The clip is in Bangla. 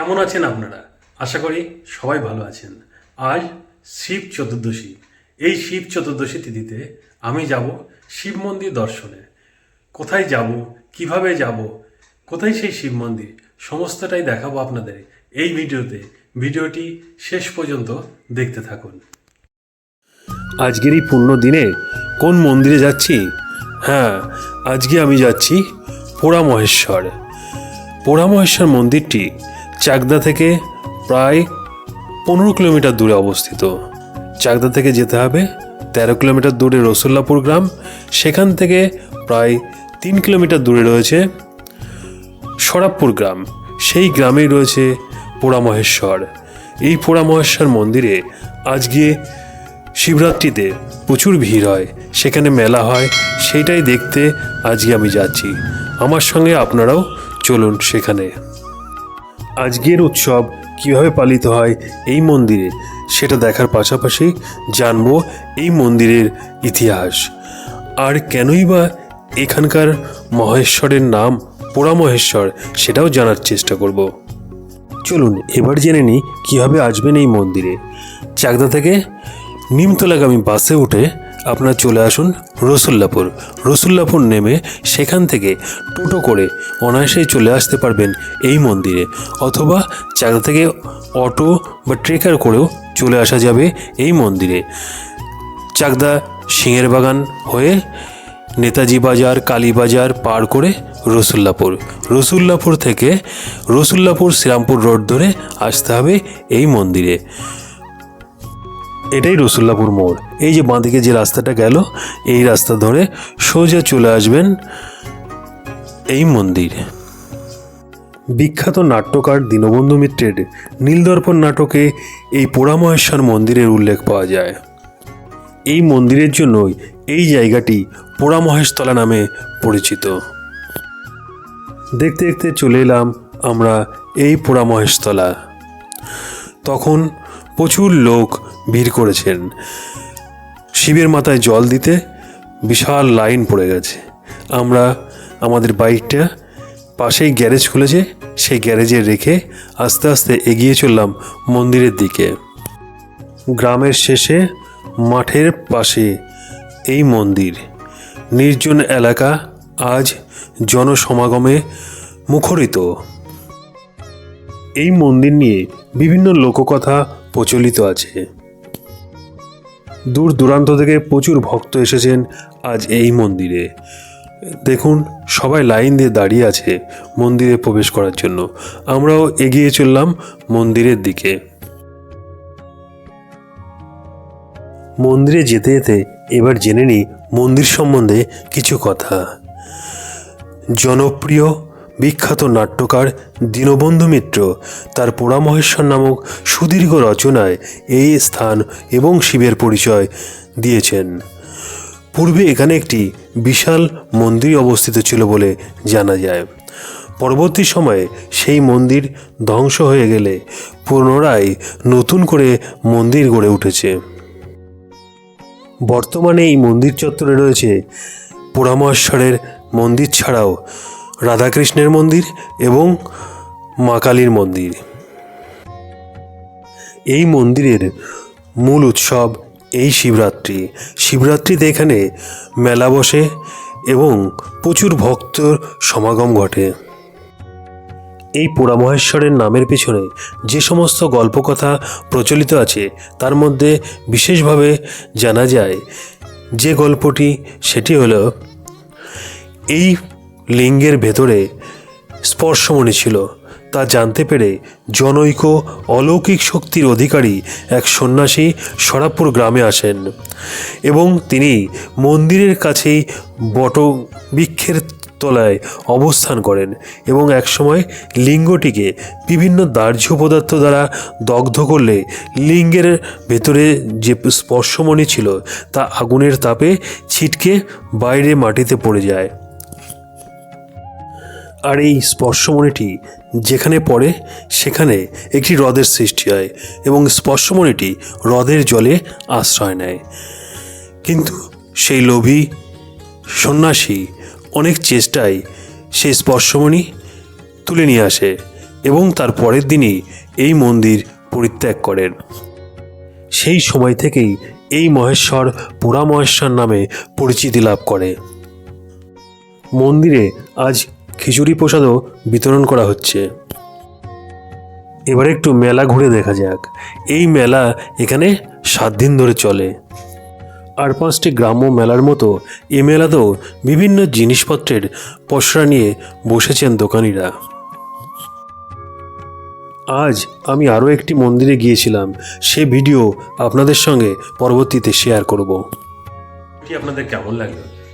কেমন আছেন আপনারা? আশা করি সবাই ভালো আছেন। আজ শিব চতুর্দশী। এই শিব চতুর্দশী তিথিতে আমি যাব শিব মন্দির দর্শনে। কোথায় যাব? কীভাবে যাব? কোথায় সেই শিব মন্দির? সমস্তটাই দেখাবো আপনাদের এই ভিডিওতে। ভিডিওটি শেষ পর্যন্ত দেখতে থাকুন। আজকের এই পূর্ণ দিনে কোন মন্দিরে যাচ্ছি? হ্যাঁ আজকে আমি যাচ্ছি পোড়া মহেশ্বর পোড়া মহেশ্বর মন্দিরটি চাকদা থেকে প্রায় পনেরো কিলোমিটার দূরে অবস্থিত। চাকদা থেকে যেতে হবে তেরো কিলোমিটার দূরে রসুল্লাপুর গ্রাম। সেখান থেকে প্রায় তিন কিলোমিটার দূরে রয়েছে সরাবপুর গ্রাম। সেই গ্রামেই রয়েছে পোড়ামহেশ্বর। এই পোড়ামহেশ্বর মন্দিরে আজ গিয়ে শিবরাত্রিতে প্রচুর ভিড় হয়। সেখানে মেলা হয়। সেইটাই দেখতে আজকে আমি যাচ্ছি। আমার সঙ্গে আপনারাও চলুন সেখানে। আজকের উৎসব কীভাবে পালিত হয় এই মন্দিরে, সেটা দেখার পাশাপাশি জানব এই মন্দিরের ইতিহাস। আর কেনই বা এখানকার মহেশ্বরের নাম পোড়া মহেশ্বর সেটাও জানার চেষ্টা করব। চলুন, এবার জেনে নিই কীভাবে আসবেন এই মন্দিরে। চাকদা থেকে নিমতলাগামী বাসে উঠে আপনারা চলে আসুন রসুল্লাপুর। রসুল্লাপুর নেমে সেখান থেকে টোটো করে অনায়াসেই চলে আসতে পারবেন এই মন্দিরে। অথবা চাকদা থেকে অটো বা ট্রেকার করেও চলে আসা যাবে এই মন্দিরে। চাকদা সিংয়ের বাগান হয়ে নেতাজি বাজার কালীবাজার পার করে রসুল্লাপুর। রসুল্লাপুর থেকে রসুল্লাপুর শ্রীরামপুর রোড ধরে আসতে হবে এই মন্দিরে। এটাই রসুল্লাপুর মোড়। এই যে বাঁদিকে যে রাস্তাটা গেল, এই রাস্তা ধরে সোজা চলে আসবেন এই মন্দির। বিখ্যাত নাট্যকার দীনবন্ধু মিত্রের নীলদর্পণ নাটকে এই পোড়ামহেশ্বর মন্দিরের উল্লেখ পাওয়া যায়। এই মন্দিরের জন্যই এই জায়গাটি পোড়ামহেশতলা নামে পরিচিত। দেখতে দেখতে চলে এলাম আমরা এই পোড়ামহেশতলা। তখন প্রচুর লোক ভিড় করেছেন। শিবের মাথায় জল দিতে বিশাল লাইন পড়ে গেছে। আমরা আমাদের বাইকটা পাশেই গ্যারেজ খুলেছে, সেই গ্যারেজে রেখে আস্তে আস্তে এগিয়ে চললাম মন্দিরের দিকে। গ্রামের শেষে মাঠের পাশে এই মন্দির। নির্জন এলাকা আজ জনসমাগমে মুখরিত। এই মন্দির নিয়ে বিভিন্ন লোককথা প্রচলিত আছে। দূর দূরান্ত থেকে প্রচুর ভক্ত এসেছেন আজ এই মন্দিরে। দেখুন, সবাই লাইন দিয়ে দাঁড়িয়ে আছে মন্দিরে প্রবেশ করার জন্য। আমরাও এগিয়ে চললাম মন্দিরের দিকে। মন্দিরে যেতে যেতে এবার জেনে নিই মন্দির সম্বন্ধে কিছু কথা। জনপ্রিয় বিখ্যাত নাট্যকার দীনবন্ধু মিত্র। তার পোড়ামহেশ্বর নামক সুদীর্ঘ রচনায় এই স্থান এবং শিবের পরিচয় দিয়েছেন। পূর্বে এখানে একটি বিশাল মন্দির অবস্থিত ছিল বলে জানা যায়। পরবর্তী সময়ে সেই মন্দির ধ্বংস হয়ে গেলে পুনরায় নতুন করে মন্দির গড়ে উঠেছে। বর্তমানে এই মন্দির চত্বরে রয়েছে পোড়ামহেশ্বরের মন্দির ছাড়াও রাধাকৃষ্ণের মন্দির এবং মা কালীর মন্দির। এই মন্দিরের মূল উৎসব এই শিবরাত্রি। শিবরাত্রিতে এখানে মেলা বসে এবং প্রচুর ভক্তর সমাগম ঘটে। এই পোড়ামহেশ্বরের নামের পেছনে যে সমস্ত গল্পকথা প্রচলিত আছে, তার মধ্যে বিশেষভাবে জানা যায় যে গল্পটি, সেটি হলো, এই লিঙ্গের ভেতরে স্পর্শমণি ছিল। তা জানতে পেরে জনৈক অলৌকিক শক্তির অধিকারী এক সন্ন্যাসী সরাপুর গ্রামে আসেন এবং তিনি মন্দিরের কাছেই বটবৃক্ষের তলায় অবস্থান করেন এবং একসময় লিঙ্গটিকে বিভিন্ন দাহ্য পদার্থ দ্বারা দগ্ধ করলে লিঙ্গের ভেতরে যে স্পর্শমণি ছিল তা আগুনের তাপে ছিটকে বাইরে মাটিতে পড়ে যায়। আর এই স্পর্শমণিটি যেখানে পড়ে, সেখানে একটি হ্রদের সৃষ্টি হয় এবং স্পর্শমণিটি হ্রদের জলে আশ্রয় নেয়। কিন্তু সেই লোভী সন্ন্যাসী অনেক চেষ্টায় সেই স্পর্শমণি তুলে নিয়ে আসে এবং তার পরের দিনই এই মন্দির পরিত্যাগ করেন। সেই সময় থেকেই এই মহেশ্বর পোড়া মহেশ্বর নামে পরিচিতি লাভ করে। মন্দিরে আজ খিচুড়ি প্রসাদও বিতরণ করা হচ্ছে। এবার একটু মেলা ঘুরে দেখা যাক। এই মেলা এখানে সাত দিন ধরে চলে। আর পাঁচটি গ্রাম্য মেলার মতো এ মেলাতেও বিভিন্ন জিনিসপত্রের পসরা নিয়ে বসেছেন দোকানিরা। আজ আমি আরও একটি মন্দিরে গিয়েছিলাম। সে ভিডিও আপনাদের সঙ্গে পরবর্তীতে শেয়ার করব। আপনাদের কেমন লাগল?